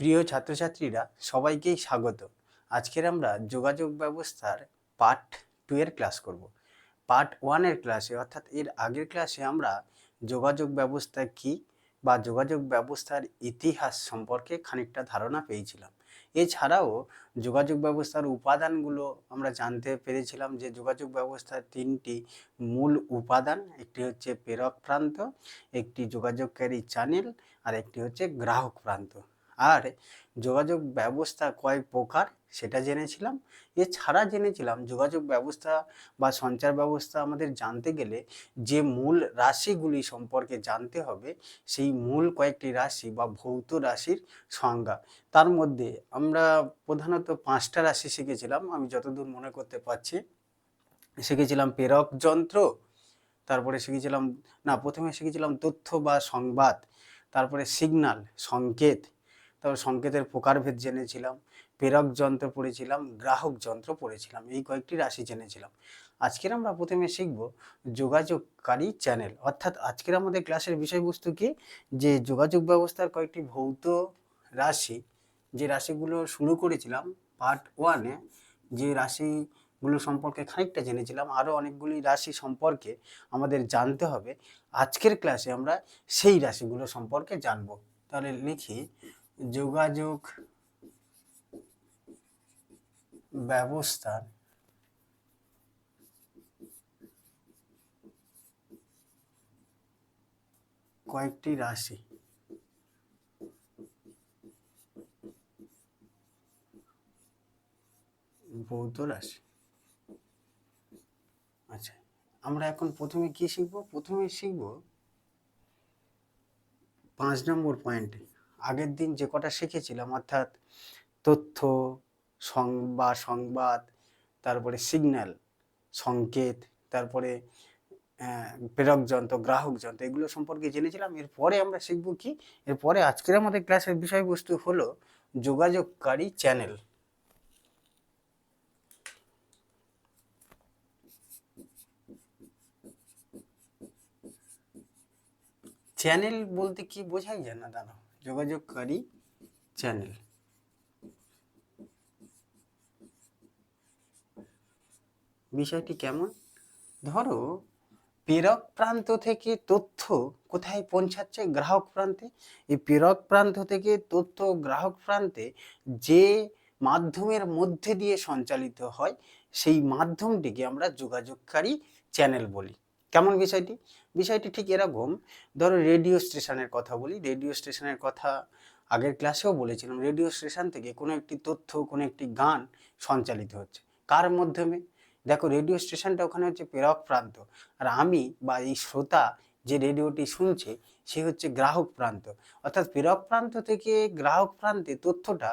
প্রিয় ছাত্রছাত্রীরা, সবাইকেই স্বাগত। আজকের আমরা যোগাযোগ ব্যবস্থার পার্ট টু এর ক্লাস করব। পার্ট ওয়ানের ক্লাসে, অর্থাৎ এর আগের ক্লাসে আমরা যোগাযোগ ব্যবস্থা কি বা যোগাযোগ ব্যবস্থার ইতিহাস সম্পর্কে খানিকটা ধারণা পেয়েছিলাম। এছাড়াও যোগাযোগ ব্যবস্থার উপাদানগুলো আমরা জানতে পেরেছিলাম যে যোগাযোগ ব্যবস্থার তিনটি মূল উপাদান, একটি হচ্ছে প্রেরক প্রান্ত, একটি যোগাযোগকারী চ্যানেল আর একটি হচ্ছে গ্রাহক প্রান্ত। আর যোগাযোগ ব্যবস্থা কয় প্রকার সেটা জেনেছিলাম। এছাড়া জেনেছিলাম যোগাযোগ ব্যবস্থা বা সঞ্চার ব্যবস্থা আমাদের জানতে গেলে যে মূল রাশিগুলি সম্পর্কে জানতে হবে সেই মূল কয়েকটি রাশি বা ভৌত রাশির সংজ্ঞা। তার মধ্যে আমরা প্রধানত পাঁচটা রাশি শিখেছিলাম, আমি যতদূর মনে করতে পারছি। শিখেছিলাম প্রেরক যন্ত্র, তারপরে শিখেছিলাম, না প্রথমে শিখেছিলাম তথ্য বা সংবাদ, তারপরে সিগন্যাল সংকেত তারপর সংকেতের প্রকারভেদ জেনেছিলাম, প্রেরক যন্ত্র পড়েছিলাম, গ্রাহক যন্ত্র পড়েছিলাম, এই কয়েকটি রাশি জেনেছিলাম। আজকের আমরা প্রথমে শিখব যোগাযোগকারী চ্যানেল। অর্থাৎ আজকের আমাদের ক্লাসের বিষয়বস্তু কি? যে যোগাযোগ ব্যবস্থার কয়েকটি ভৌত রাশি, যে রাশিগুলো শুরু করেছিলাম পার্ট ওয়ানে, যে রাশিগুলো সম্পর্কে খানিকটা জেনেছিলাম, আরও অনেকগুলি রাশি সম্পর্কে আমাদের জানতে হবে। আজকের ক্লাসে আমরা সেই রাশিগুলো সম্পর্কে জানব। তাহলে লিখি যোগাযোগ ব্যবস্থার কয়েকটি রাশি। ভৌত রাশি। আচ্ছা আমরা এখন প্রথমে কি শিখব? প্রথমে শিখব পাঁচ নম্বর পয়েন্টে আগের দিন যে কটা শিখেছিলাম, অর্থাৎ তথ্য বা সংবাদ, তারপরে সিগন্যাল সংকেত, তারপরে প্রেরক যন্ত্র, গ্রাহক যন্ত্র, এগুলো সম্পর্কে জেনেছিলাম। এরপরে আমরা শিখব কি? এরপরে আজকের আমাদের ক্লাসের বিষয়বস্তু হলো যোগাযোগকারী চ্যানেল চ্যানেল বলতে কি বোঝাই যায় না দাঁড়াও যোগাযোগকারী চ্যানেল। বিষয়টি কেমন? ধরো, প্রেরক প্রান্ত থেকে তথ্য কোথায় পৌঁছাচ্ছে গ্রাহক প্রান্তে? এই প্রেরক প্রান্ত থেকে তথ্য গ্রাহক প্রান্তে যে মাধ্যমের মধ্যে দিয়ে সঞ্চালিত হয়, সেই মাধ্যমটিকে আমরা যোগাযোগকারী চ্যানেল বলি। কেমন বিষয়টি? বিষয়টি ঠিক এরকম, ধরো রেডিও স্টেশনের কথা বলি, রেডিও স্টেশনের কথা আগের ক্লাসেও বলেছিলাম, রেডিও স্টেশন থেকে কোনো একটি তথ্য, কোনো একটি গান সঞ্চালিত হচ্ছে। কার মাধ্যমে? দেখো রেডিও স্টেশনটা ওখানে হচ্ছে প্রেরক প্রান্ত, আর আমি বা এই শ্রোতা যে রেডিওটি শুনছে, সে হচ্ছে গ্রাহক প্রান্ত। অর্থাৎ প্রেরক প্রান্ত থেকে গ্রাহক প্রান্তে তথ্যটা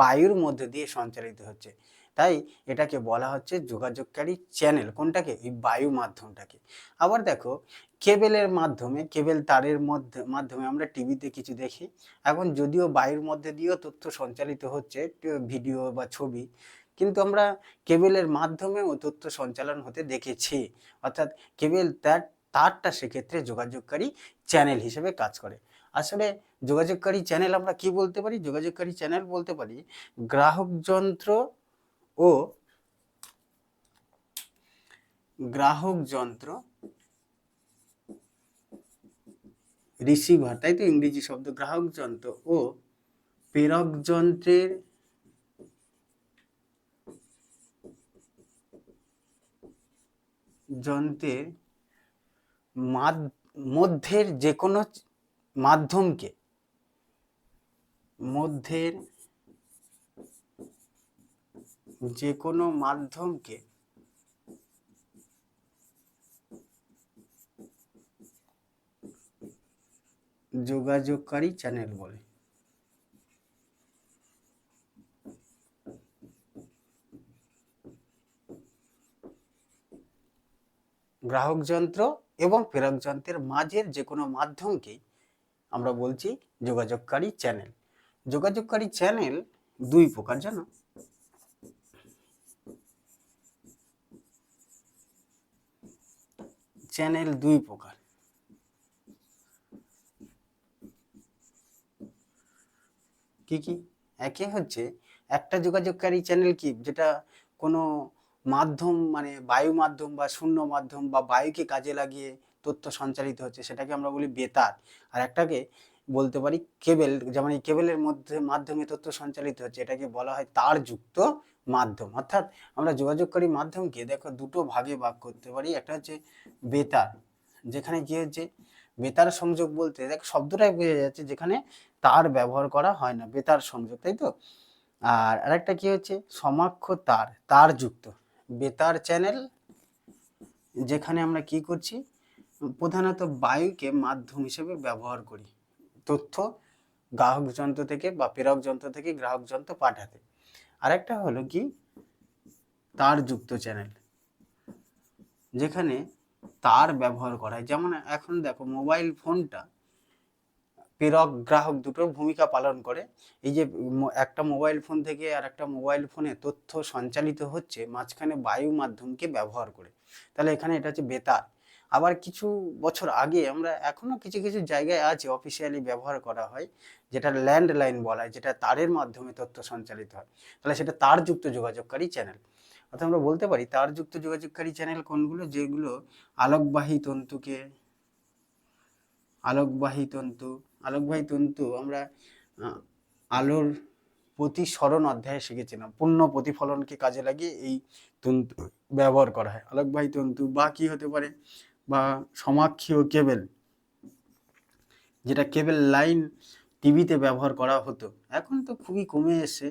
বায়ুর মধ্যে দিয়ে সঞ্চালিত হচ্ছে। তাই এটাকে বলা হচ্ছে যোগাযোগকারী চ্যানেল। কোনটাকে? এই বায়ু মাধ্যমটাকে। আবার দেখো, কেবেলের মাধ্যমে, কেবেল তারের মধ্যে, মাধ্যমে আমরা টিভিতে কিছু দেখি। এখন যদিও বায়ুর মধ্যে দিয়েও তথ্য সঞ্চালিত হচ্ছে ভিডিও বা ছবি, কিন্তু আমরা কেবেলের মাধ্যমেও তথ্য সঞ্চালন হতে দেখেছি। অর্থাৎ কেবেল তার, তারটা সেক্ষেত্রে যোগাযোগকারী চ্যানেল হিসেবে কাজ করে। আসলে যোগাযোগকারী চ্যানেল আমরা কি বলতে পারি? যোগাযোগকারী চ্যানেল বলতে পারি গ্রাহক যন্ত্র ও গ্রাহক যন্ত্র রিসিভার তাই তো ইংরেজি শব্দ, গ্রাহক যন্ত্র ও প্রেরক যন্ত্রের যন্ত্রের মধ্যের যে কোনো মাধ্যমকে, মধ্যের যে কোনো মাধ্যমকে যোগাযোগকারী চ্যানেল বলে। গ্রাহক যন্ত্র এবং প্রেরক যন্ত্রের মাঝের যে কোনো মাধ্যমকেই আমরা বলছি যোগাযোগকারী চ্যানেল। যোগাযোগকারী চ্যানেল দুই প্রকার জানো। চ্যানেল দুই প্রকার। কি কি? একে হচ্ছে একটা যোগাযোগকারী চ্যানেল কি? যেটা কোনো মাধ্যম মানে বায়ু মাধ্যম বা শূন্য মাধ্যম বা বায়ুকে কাজে লাগিয়ে তথ্য সঞ্চালিত হচ্ছে, সেটাকে আমরা বলি বেতার। আর একটাকে বলতে পারি কেবেল যেমন এই কেবেলের মধ্যে, মাধ্যমে তথ্য সঞ্চালিত হচ্ছে। এটাকে বলা হয় তারযুক্ত মাধ্যম। অর্থাৎ আমরা যোগাযোগকারী মাধ্যমকে দেখো দুটো ভাগে ভাগ করতে পারি। একটা হচ্ছে বেতার, যেখানে কি হচ্ছে বেতার সংযোগ বলতে, দেখ শব্দটাই বোঝা যাচ্ছে যেখানে তার ব্যবহার করা হয় না, বেতার সংযোগ, তাই তো? আর আরেকটা কি হচ্ছে? সমাক্ষ তার, তারযুক্ত। বেতার চ্যানেল, যেখানে আমরা কি করছি? প্রধানত বায়ুকে মাধ্যম হিসেবে ব্যবহার করি। তথ্য গ্রাহক যন্ত্র থেকে বা প্রেরক যন্ত্র থেকে গ্রাহক যন্ত্র পাঠাতে। আরেকটা হলো কি? তারযুক্ত চ্যানেল। যেখানে তার ব্যবহার করা হয়। যেমন এখন দেখো মোবাইল ফোনটা প্রেরক, গ্রাহক দুটোর ভূমিকা পালন করে। এই যে একটা মোবাইল ফোন থেকে আর একটা মোবাইল ফোনে তথ্য সঞ্চালিত হচ্ছে মাঝখানে বায়ু মাধ্যমকে ব্যবহার করে। তাহলে এখানে এটা হচ্ছে বেতার। আবার কিছু বছর আগে আমরা এখনও কিছু কিছু জায়গায় আছে অফিসিয়ালি ব্যবহার করা হয়, যেটা ল্যান্ডলাইন বলা হয় যেটা তারের মাধ্যমে তথ্য সঞ্চালিত হয়। তাহলে সেটা তারযুক্ত যোগাযোগকারী চ্যানেল অর্থাৎ আমরা বলতে পারি, তারযুক্ত যোগাযোগকারী চ্যানেল কোনগুলো? যেগুলো আলোকবাহী তন্তুকে, আলোকবাহী তন্তু আলোকবাহী তন্তু আমরা আলোর প্রতিসরণ অধ্যায়ে শিখেছিলাম। পূর্ণ প্রতিফলনকে কাজে লাগিয়ে এই তন্তু ব্যবহার করা হয়। আলোকবাহী তন্তু বা কি হতে পারে? বা সমাক্ষীয় কেবেল, যেটা কেবেল লাইন টিভিতে ব্যবহার করা হতো। এখন তো খুবই কমে এসে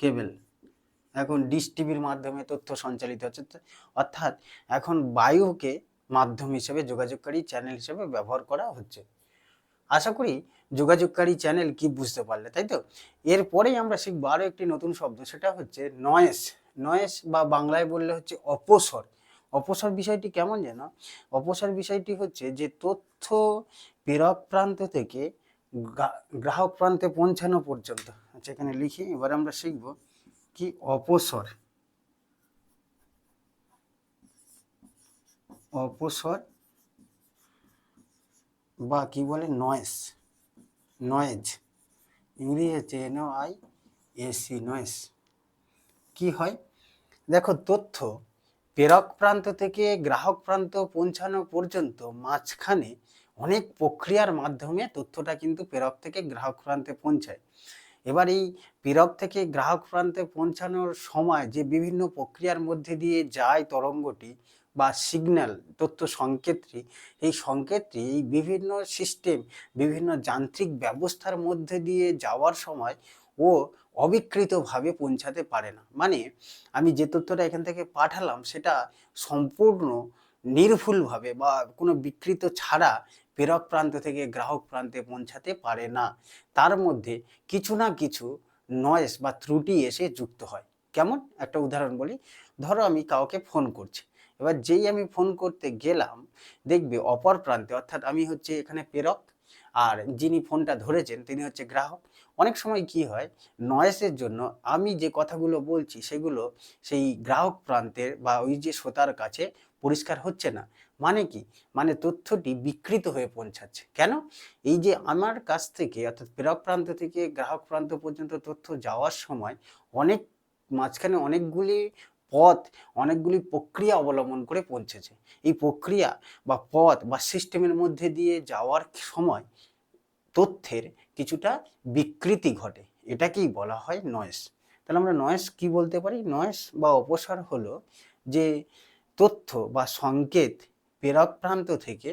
কেবেল। এখন ডিশ টিভির মাধ্যমে তথ্য সঞ্চালিত হচ্ছে। অর্থাৎ এখন বায়ুকে মাধ্যম হিসেবে যোগাযোগকারী চ্যানেল হিসেবে ব্যবহার করা হচ্ছে। আশা করি যোগাযোগকারী চ্যানেল কি বুঝতে পারলে, তাই তো? এরপরেই আমরা শিখব আরও একটি নতুন শব্দ, সেটা হচ্ছে নয়েস নয়েস বা বাংলায় বললে হচ্ছে অপসর। অপসর বিষয়টি কেমন যেন? অপসর বিষয়টি হচ্ছে যে তথ্য প্রেরক প্রান্ত থেকে গ্রাহক প্রান্তে পৌঁছানো পর্যন্ত। আচ্ছা এখানে লিখি, এবার আমরা শিখব কি অপসর। অপসর বা কি বলে? Noise noise. ইংরেজি হচ্ছে এন আই এসি নয়েস কি হয়? দেখো, তথ্য প্রেরক প্রান্ত থেকে গ্রাহক প্রান্ত পৌঁছানো পর্যন্ত মাঝখানে অনেক প্রক্রিয়ার মাধ্যমে তথ্যটা কিন্তু প্রেরক থেকে গ্রাহক প্রান্তে পৌঁছায়। এবার এই প্রেরক থেকে গ্রাহক প্রান্তে পৌঁছানোর সময় যে বিভিন্ন প্রক্রিয়ার মধ্যে দিয়ে যায় তরঙ্গটি বা সিগন্যাল, তথ্য সংকেতটি, এই সংকেতটি এই বিভিন্ন সিস্টেম, বিভিন্ন যান্ত্রিক ব্যবস্থার মধ্যে দিয়ে যাওয়ার সময় ও অবিকৃতভাবে পৌঁছাতে পারে না। মানে আমি যে তথ্যটা এখান থেকে পাঠালাম, সেটা সম্পূর্ণ নির্ভুলভাবে বা কোনো বিকৃত ছাড়া প্রেরক প্রান্ত থেকে গ্রাহক প্রান্তে পৌঁছাতে পারে না। তার মধ্যে কিছু না কিছু নয়েস বা ত্রুটি এসে যুক্ত হয়। কেমন? একটা উদাহরণ বলি। ধরো আমি কাউকে ফোন করছি। এবার যেই আমি ফোন করতে গেলাম, দেখবে অপর প্রান্তে, অর্থাৎ আমি হচ্ছে এখানে প্রেরক, আর যিনি ফোনটা ধরেছেন, তিনি হচ্ছে গ্রাহক। অনেক সময় কি হয় নয়েসের জন্য আমি যে কথাগুলো বলছি সেগুলো সেই গ্রাহক প্রান্তের বা ওই যে শ্রোতার কাছে পরিষ্কার হচ্ছে না। মানে কি? মানে তথ্যটি বিকৃত হয়ে পৌঁছাচ্ছে। কেন? এই যে আমার কাছ থেকে অর্থাৎ প্রেরক প্রান্ত থেকে গ্রাহক প্রান্ত পর্যন্ত তথ্য যাওয়ার সময় অনেক, মাঝখানে অনেকগুলি পথ, অনেকগুলি প্রক্রিয়া অবলম্বন করে পৌঁছেছে। এই প্রক্রিয়া বা পথ বা সিস্টেমের মধ্যে দিয়ে যাওয়ার সময় তথ্যের কিছুটা বিকৃতি ঘটে। এটাকেই বলা হয় নয়েস তাহলে আমরা নয়েস কি বলতে পারি? নয়েস বা অপসার হলো যে তথ্য বা সংকেত প্রেরক প্রান্ত থেকে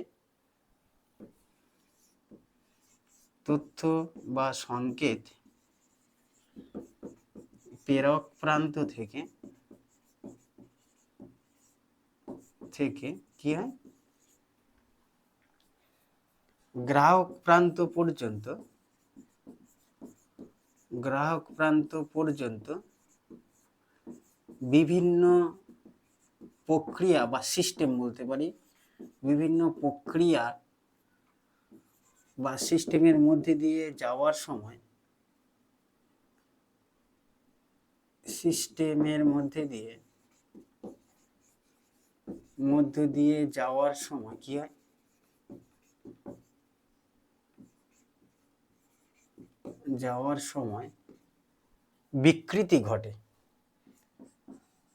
তথ্য বা সংকেত প্রেরক প্রান্ত থেকে থেকে কি হয়? গ্রাহক প্রান্ত পর্যন্ত গ্রাহক প্রান্ত পর্যন্ত বিভিন্ন প্রক্রিয়া বা সিস্টেম বলতে পারি, বিভিন্ন প্রক্রিয়া বা সিস্টেমের মধ্যে দিয়ে যাওয়ার সময় সিস্টেমের মধ্যে দিয়ে, মধ্য দিয়ে যাওয়ার সময় কি হয়? যাওয়ার সময় বিকৃতি ঘটে।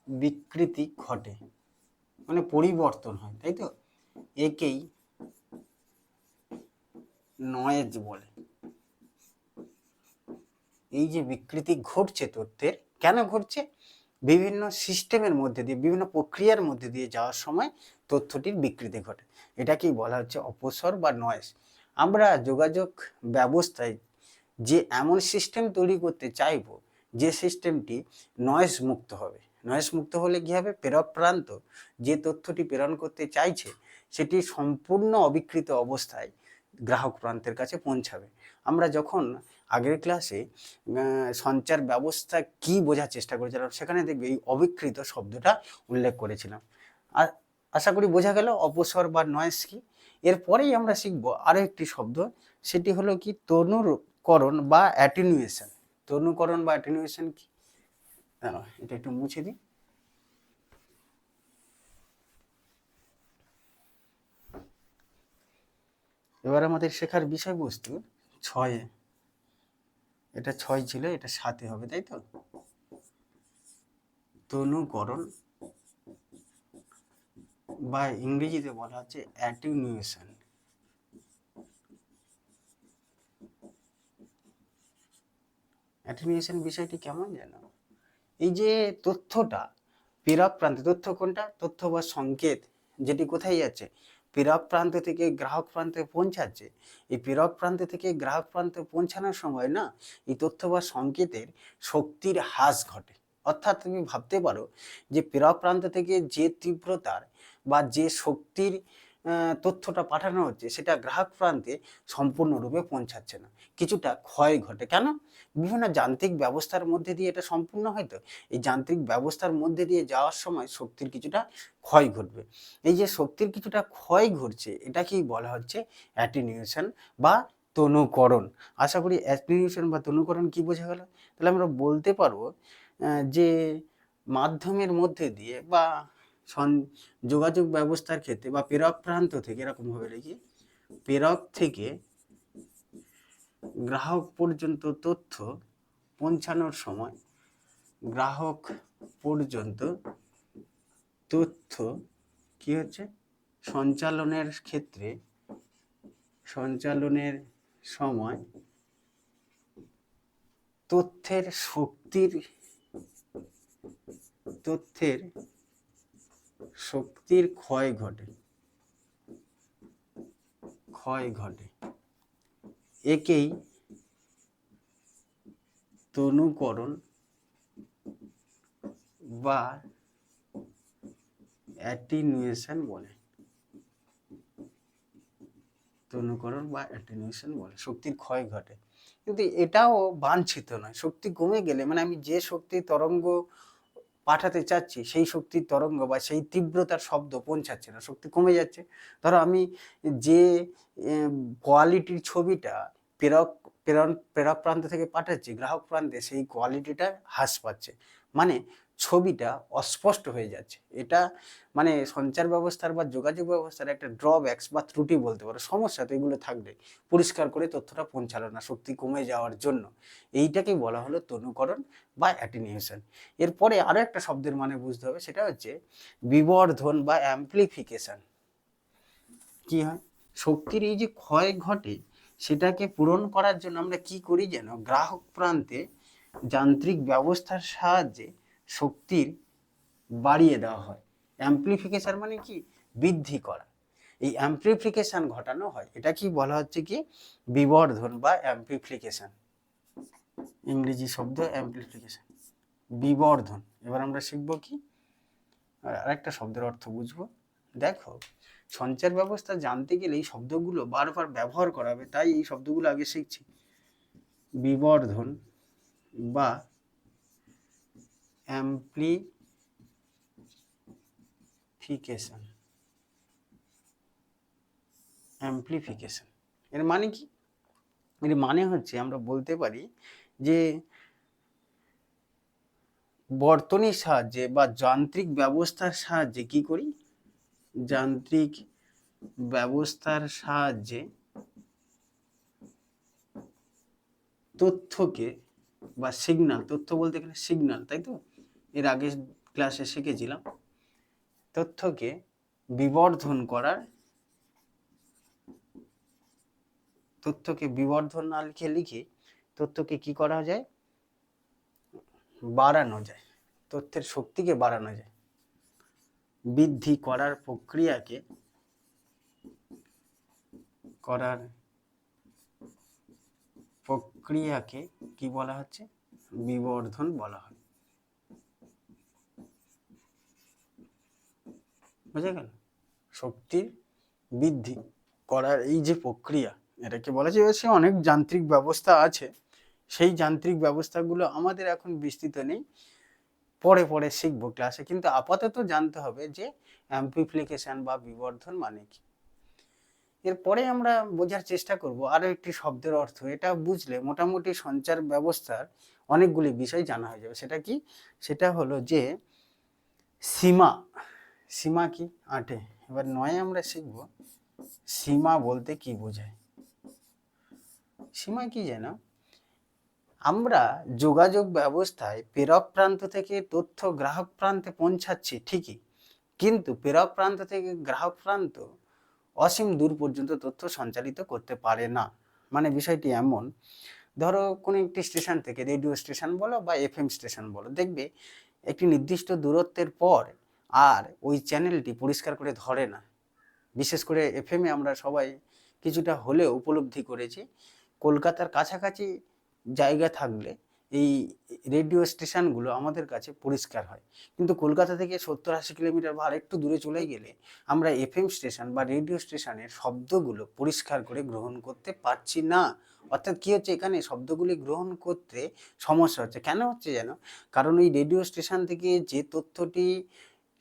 বিকৃতি ঘটে। মানে পরিবর্তন হয়, তাই তো? একেই নয়েজ বলে। এই যে বিকৃতি ঘটছে তথ্যের, কেন ঘটছে? বিভিন্ন সিস্টেমের মধ্যে দিয়ে, বিভিন্ন প্রক্রিয়ার মধ্যে দিয়ে যাওয়ার সময় তথ্যটির বিকৃতি ঘটে। এটাকেই বলা হচ্ছে অপসর বা নয়েজ আমরা যোগাযোগ ব্যবস্থায় যে এমন সিস্টেম তৈরি করতে চাইব, যে সিস্টেমটি নয়েস মুক্ত হবে। নয়েস মুক্ত হলে কী হবে? প্রান্ত যে তথ্যটি প্রেরণ করতে চাইছে, সেটি সম্পূর্ণ অবিকৃত অবস্থায় গ্রাহক প্রান্তের কাছে পৌঁছাবে। আমরা যখন আগের ক্লাসে সঞ্চার ব্যবস্থা কি বোঝার চেষ্টা করেছিলাম, সেখানে দেখবে এই অবিকৃত শব্দটা উল্লেখ করেছিলাম। আর আশা করি বোঝা গেল অপসর বা নয়েস কি। এরপরেই আমরা শিখব আরও একটি শব্দ, সেটি হলো কি? তনুকরণ বা অ্যাটিনুয়েশন তনুকরণ বা অ্যাটিনুয়েশন কি? এটা একটু মুছে দিই। এবার আমাদের শেখার বিষয়বস্তু ছয়ে। এটা ছয় ছিল, এটা সাতে হবে, তাই তো? তনুকরণ বা ইংরেজিতে বলা হচ্ছে অ্যাটিনুয়েশন অ্যাটিনুয়েশন বিষয়টি কেমন যেন? এই যে তথ্যটা প্রেরক প্রান্তে, তথ্য কোনটা? তথ্য বা সংকেত, যেটি কোথায় যাচ্ছে? প্রেরক প্রান্ত থেকে গ্রাহক প্রান্তে পৌঁছাচ্ছে। এই প্রেরক প্রান্ত থেকে গ্রাহক প্রান্তে পৌঁছানোর সময় না, এই তথ্য বা সংকেতের শক্তির হ্রাস ঘটে। অর্থাৎ তুমি ভাবতে পারো যে প্রেরক প্রান্ত থেকে যে তীব্রতার বা যে শক্তির তথ্যটা পাঠানো হচ্ছে, সেটা গ্রাহক প্রান্তে সম্পূর্ণরূপে পৌঁছাচ্ছে না। কিছুটা ক্ষয় ঘটে। কেন? বিভিন্ন যান্ত্রিক ব্যবস্থার মধ্যে দিয়ে এটা সম্পূর্ণ হয়তো এই যান্ত্রিক ব্যবস্থার মধ্যে দিয়ে যাওয়ার সময় শক্তির কিছুটা ক্ষয় ঘটবে। এই যে শক্তির কিছুটা ক্ষয় ঘটছে, এটাকেই বলা হচ্ছে অ্যাটিনিউশন বা তনুকরণ। আশা করি অ্যাটিনিউশন বা তনুকরণ কি বোঝা গেল? তাহলে আমরা বলতে পারব যে মাধ্যমের মধ্যে দিয়ে বা যোগাযোগ ব্যবস্থার ক্ষেত্রে বা প্রেরক প্রান্ত থেকে এরকম ভাবে লিখি। প্রেরক থেকে গ্রাহক পর্যন্ত তথ্য পৌঁছানোর সময় গ্রাহক পর্যন্ত তথ্য কি হচ্ছে? সঞ্চালনের ক্ষেত্রে সঞ্চালনের সময় তথ্যের শক্তির, তথ্যের শক্তির ক্ষয় ঘটে। ক্ষয় ঘটে। একেই তনুকরণ বা অ্যাটিনুয়েশন বলে। তনুকরণ বা অ্যাটিনুয়েশন বলে। শক্তির ক্ষয় ঘটে। কিন্তু এটাও বাঞ্ছিত নয়। শক্তি কমে গেলে মানে আমি যে শক্তির তরঙ্গ পাঠাতে চাচ্ছি, সেই শক্তির তরঙ্গ বা সেই তীব্রতার শব্দ পৌঁছাচ্ছে না, শক্তি কমে যাচ্ছে। ধরো আমি যে কোয়ালিটির ছবিটা প্রেরক, প্রেরণ, প্রেরক প্রান্ত থেকে পাঠাচ্ছি, গ্রাহক প্রান্তে সেই কোয়ালিটিটা হ্রাস পাচ্ছে। মানে ছবিটা অস্পষ্ট হয়ে যাচ্ছে। এটা মানে সঞ্চার ব্যবস্থার বা যোগাযোগ ব্যবস্থার একটা ড্রব্যাক্স বা ত্রুটি বলতে পারো। সমস্যা তো এগুলো থাকবে পরিষ্কার করে তথ্যটা পৌঁছালো না শক্তি কমে যাওয়ার জন্য। এইটাকেই বলা হলো তনুকরণ বা অ্যাটিনিউশন এরপরে আরও একটা শব্দের মানে বুঝতে হবে, সেটা হচ্ছে বিবর্ধন বা অ্যাম্প্লিফিকেশন কি হয়? শক্তির এই যে ক্ষয় ঘটে, সেটাকে পূরণ করার জন্য আমরা কি করি যেন? গ্রাহক প্রান্তে যান্ত্রিক ব্যবস্থার সাহায্যে শক্তির বাড়িয়ে দেওয়া হয়। অ্যাম্প্লিফিকেশন মানে কি? বৃদ্ধি করা। এই অ্যাম্প্লিফিকেশন ঘটানো হয়, এটা কি বলা হচ্ছে কি? বিবর্ধন বা অ্যাম্প্লিফিকেশন ইংরেজি শব্দ অ্যাম্প্লিফিকেশন বিবর্ধন। এবার আমরা শিখব কি? আর আরেকটা শব্দের অর্থ বুঝব। দেখো, সঞ্চার ব্যবস্থা জানতে গেলে এই শব্দগুলো বারবার ব্যবহার করা হবে, তাই এই শব্দগুলো আগে শিখছি। বিবর্ধন বা অ্যাম্প্লিফিকেশন অ্যাম্প্লিফিকেশন এর মানে কি? এর মানে হচ্ছে আমরা বলতে পারি যে বর্তনীর সাহায্যে বা যান্ত্রিক ব্যবস্থার সাহায্যে কি করি? যান্ত্রিক ব্যবস্থার সাহায্যে তথ্যকে বা সিগন্যাল তথ্য বলতে গেলে সিগন্যাল তাই তো? এর আগে ক্লাসে শিখেছিলাম, তথ্যকে বিবর্ধন করার, তথ্যকে বিবর্ধন না লিখে লিখে তথ্যকে কি করা যায়? বাড়ানো যায়, তথ্যের শক্তিকে বাড়ানো যায়। বৃদ্ধি করার প্রক্রিয়াকে করার প্রক্রিয়াকে কি বলা হচ্ছে? বিবর্ধন বলা হয়। বুঝা গেল? শক্তির বৃদ্ধি করার এই যে প্রক্রিয়া, এটাকে বলা যায় অনেক যান্ত্রিক ব্যবস্থা আছে। সেই যান্ত্রিক ব্যবস্থাগুলো আমাদের এখন বিস্তৃত নেই। পরে পরে শিখব ক্লাসে কিন্তু আপাতত জানতে হবে যে অ্যাম্প্লিফিকেশন বা বিবর্ধন মানে কি। এরপরে আমরা বোঝার চেষ্টা করব আরও একটি শব্দের অর্থ। এটা বুঝলে মোটামুটি সঞ্চার ব্যবস্থার অনেকগুলি বিষয় জানা হয়ে যাবে। সেটা কি? সেটা হলো যে সীমা সীমা কি? আটে। এবার নয় আমরা শিখব সীমা বলতে কি বোঝায়। সীমা কি যেন? আমরা যোগাযোগ ব্যবস্থায় প্রেরক প্রান্ত থেকে তথ্য গ্রাহক প্রান্তে পৌঁছাচ্ছি ঠিকই, কিন্তু প্রেরক প্রান্ত থেকে গ্রাহক প্রান্ত অসীম দূর পর্যন্ত তথ্য সঞ্চালিত করতে পারে না। মানে বিষয়টি এমন, ধরো কোনো একটি স্টেশন থেকে রেডিও স্টেশন বলো বা এফএম স্টেশন বলো, দেখবে একটি নির্দিষ্ট দূরত্বের পর আর ওই চ্যানেলটি পরিষ্কার করে ধরে না। বিশেষ করে এফএমে আমরা সবাই কিছুটা হলেও উপলব্ধি করেছি, কলকাতার কাছাকাছি জায়গা থাকলে এই রেডিও স্টেশনগুলো আমাদের কাছে পরিষ্কার হয়। কিন্তু কলকাতা থেকে সত্তর আশি কিলোমিটার বা আরেকটু দূরে চলে গেলে আমরা এফএম স্টেশন বা রেডিও স্টেশনের শব্দগুলো পরিষ্কার করে গ্রহণ করতে পারছি না। অর্থাৎ কী হচ্ছে এখানে শব্দগুলি গ্রহণ করতে সমস্যা হচ্ছে। কেন হচ্ছে যেন? কারণ ওই রেডিও স্টেশন থেকে যে তথ্যটি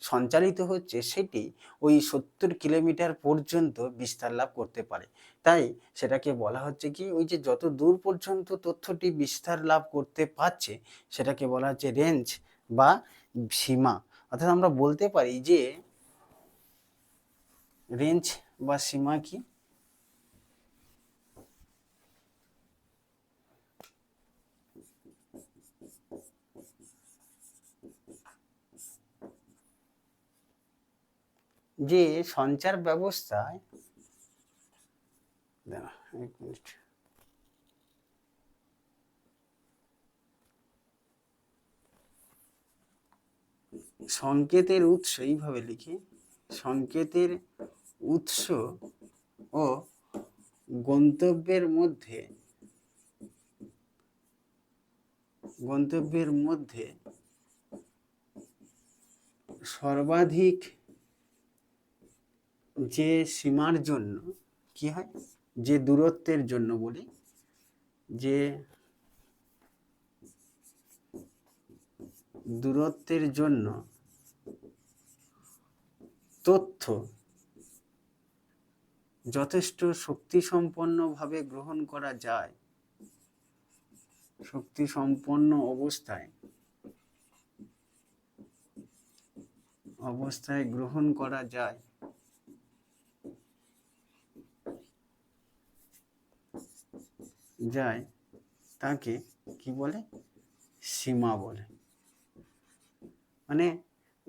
সঞ্চালিত হচ্ছে সেটি ওই সত্তর কিলোমিটার পর্যন্ত বিস্তার লাভ করতে পারে। তাই সেটাকে বলা হচ্ছে কি, ওই যে যত দূর পর্যন্ত তথ্যটি বিস্তার লাভ করতে পারছে, সেটাকে বলা হচ্ছে রেঞ্জ বা সীমা। অর্থাৎ আমরা বলতে পারি যে রেঞ্জ বা সীমা কি? যে সঞ্চার ব্যবস্থায় এক মিনিট। সংকেতের উৎস, এইভাবে লিখি। সংকেতের উৎস ও গন্তব্যের মধ্যে গন্তব্যের মধ্যে সর্বাধিক যে সীমার জন্য, কি হয়? যে দূরত্বের জন্য বলি, যে দূরত্বের জন্য তথ্য যথেষ্ট শক্তিসম্পন্নভাবে গ্রহণ করা যায় শক্তি সম্পন্ন অবস্থায় অবস্থায় গ্রহণ করা যায়। যায় তাকে কি বলে? সীমা বলে। মানে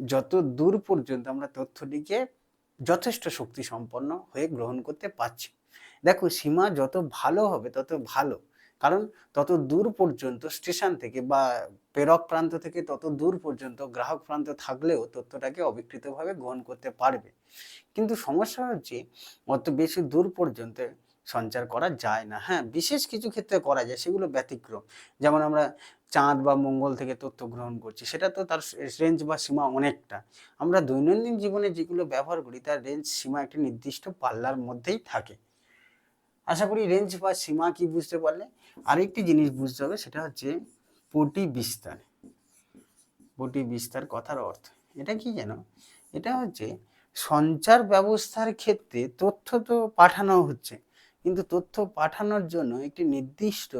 যত দূর পর্যন্ত আমরা তথ্যটিকে যথেষ্ট শক্তি সম্পন্ন হয়ে গ্রহণ করতে পারছি। দেখো, সীমা যত ভালো হবে, তত ভালো। কারণ তত দূর পর্যন্ত স্টেশন থেকে বা প্রেরক প্রান্ত থেকে তত দূর পর্যন্ত গ্রাহক প্রান্ত থাকলেও তথ্যটাকে অবিকৃতভাবে গ্রহণ করতে পারবে। কিন্তু সমস্যা হচ্ছে, অত বেশি দূর পর্যন্ত সঞ্চার করা যায় না। হ্যাঁ বিশেষ কিছু ক্ষেত্রে করা যায়, সেগুলো ব্যতিক্রম। যেমন আমরা চাঁদ বা মঙ্গল থেকে তথ্য গ্রহণ করছি, সেটা তো তার রেঞ্জ বা সীমা অনেকটা। আমরা দৈনন্দিন জীবনে যেগুলো ব্যবহার করি, তার রেঞ্জ সীমা একটি নির্দিষ্ট পাল্লার মধ্যেই থাকে। আশা করি রেঞ্জ বা সীমা কি বুঝতে পারলে? আরেকটি জিনিস বুঝতে হবে, সেটা হচ্ছে পটি বিস্তার। পটি বিস্তার কথার অর্থ। এটা কি যেন? এটা হচ্ছে সঞ্চার ব্যবস্থার ক্ষেত্রে তথ্য তো পাঠানো হচ্ছে। কিন্তু তথ্য পাঠানোর জন্য একটি নির্দিষ্ট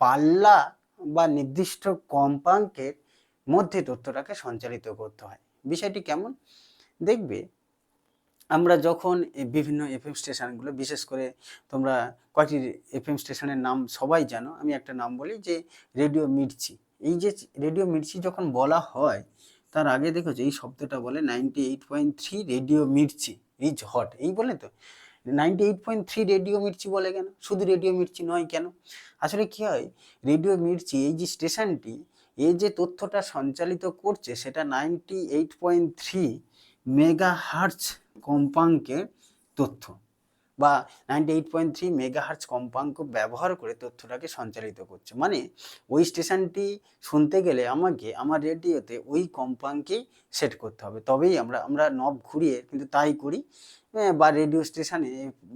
পাল্লা বা নির্দিষ্ট কম্পাঙ্কের মধ্যে তথ্যটাকে সঞ্চালিত করতে হয়। বিষয়টি কেমন? দেখবে, আমরা যখন বিভিন্ন এফএম স্টেশনগুলো, বিশেষ করে তোমরা কয়টি এফএম স্টেশনের নাম সবাই জানো, আমি একটা নাম বলি যে রেডিও মির্চি। এই যে রেডিও মির্চি যখন বলা হয়, তার আগে দেখো যে এই শব্দটা বলে ninety eight point three radio Mirchi এই হট। এই বলে তো? Ninety eight point three radio Mirchi বলে কেন? শুধু রেডিও মির্চি নয় কেন? আসলে কী হয়? রেডিও মির্চি, এই যে স্টেশনটি, এই যে তথ্যটা সঞ্চালিত করছে, সেটা ninety eight point three megahertz কম্পাঙ্কের তথ্য। বা ninety eight point three megahertz কম্পাঙ্ক ব্যবহার করে তথ্যটাকে সঞ্চালিত করছে। মানে ওই স্টেশনটি শুনতে গেলে আমাকে আমার রেডিওতে ওই কম্পাঙ্কেই সেট করতে হবে। তবেই আমরা আমরা নব ঘুরিয়ে কিন্তু তাই করি। হ্যাঁ, বা রেডিও স্টেশনে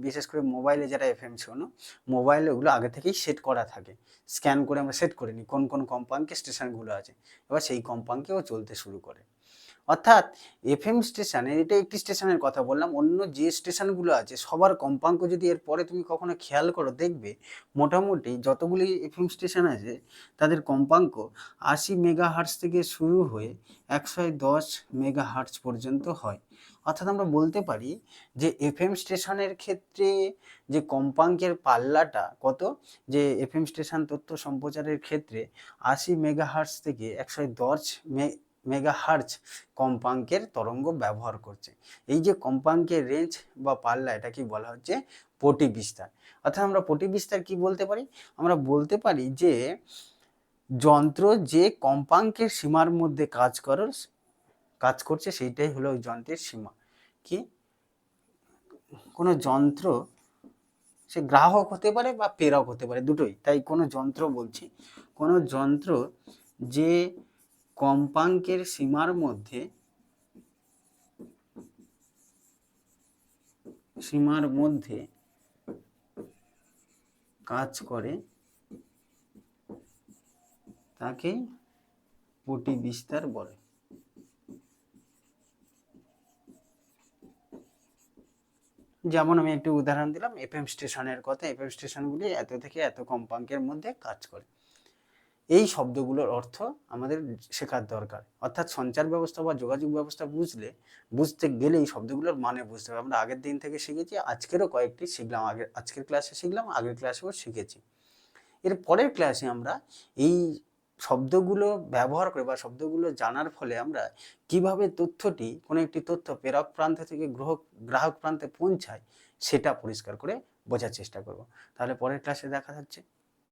বিশেষ করে মোবাইলে যারা এফএম শোনো মোবাইলে ওগুলো আগে থেকেই সেট করা থাকে। স্ক্যান করে আমরা সেট করে নিই কোন কোন কম্পাঙ্কে স্টেশনগুলো আছে। এবার সেই কম্পাঙ্কেও চলতে শুরু করে। অর্থাৎ এফএম স্টেশনে এটা একটি স্টেশনের কথা বললাম। অন্য যে স্টেশনগুলো আছে, সবার কম্পাঙ্ক যদি এর পরে তুমি কখনো খেয়াল করো, দেখবে মোটামুটি যতগুলি এফএম স্টেশন আছে, তাদের কম্পাঙ্ক আশি মেগা হার্টস থেকে শুরু হয়ে একশো দশ মেগা হার্টস পর্যন্ত হয়। অর্থাৎ আমরা বলতে পারি যে এফএম স্টেশনের ক্ষেত্রে যে কম্পাঙ্কের পাল্লাটা কত, যে এফএম স্টেশন তথ্য সম্প্রচারের ক্ষেত্রে আশি মেগা হার্টস থেকে একশো দশ মে মেগা হার্জ কম্পাঙ্কের তরঙ্গ ব্যবহার করছে। এই যে কম্পাঙ্কের রেঞ্জ বা পাল্লা এটা কি বলা হচ্ছে পটি বিস্তার। অর্থাৎ আমরা পটি বিস্তার কি বলতে পারি? আমরা বলতে পারি যে যন্ত্র যে কম্পাঙ্কের সীমার মধ্যে কাজ করার কাজ করছে সেইটাই হলো যন্ত্রের সীমা। কি? কোনো যন্ত্র, সে গ্রাহক হতে পারে বা প্রেরক হতে পারে, দুটোই। তাই কোনো যন্ত্র বলছি। কোনো যন্ত্র যে কম্পাঙ্কের সীমার মধ্যে সীমার মধ্যে কাজ করে, তাকে পটি বিস্তার বলে। যেমন আমি একটু উদাহরণ দিলাম এফএম স্টেশনের কথা। এফএম স্টেশনগুলি এত থেকে এত কম্পাঙ্কের মধ্যে কাজ করে। এই শব্দগুলোর অর্থ আমাদের শেখার দরকার। অর্থাৎ সঞ্চার ব্যবস্থা বা যোগাযোগ ব্যবস্থা বুঝলে, বুঝতে গেলে এই শব্দগুলোর মানে বুঝতে হবে। আমরা আগের দিন থেকে শিখেছি, আজকেরও কয়েকটি শিখলাম। আগের আজকের ক্লাসে শিখলাম, আগের ক্লাসেও শিখেছি। এর পরের ক্লাসে আমরা এই শব্দগুলো ব্যবহার করে বা শব্দগুলো জানার ফলে আমরা কীভাবে তথ্যটি, কোনো একটি তথ্য প্রেরক প্রান্ত থেকে গ্রাহক গ্রাহক প্রান্তে পৌঁছায়, সেটা পরিষ্কার করে বোঝার চেষ্টা করব। তাহলে পরের ক্লাসে দেখা যাচ্ছে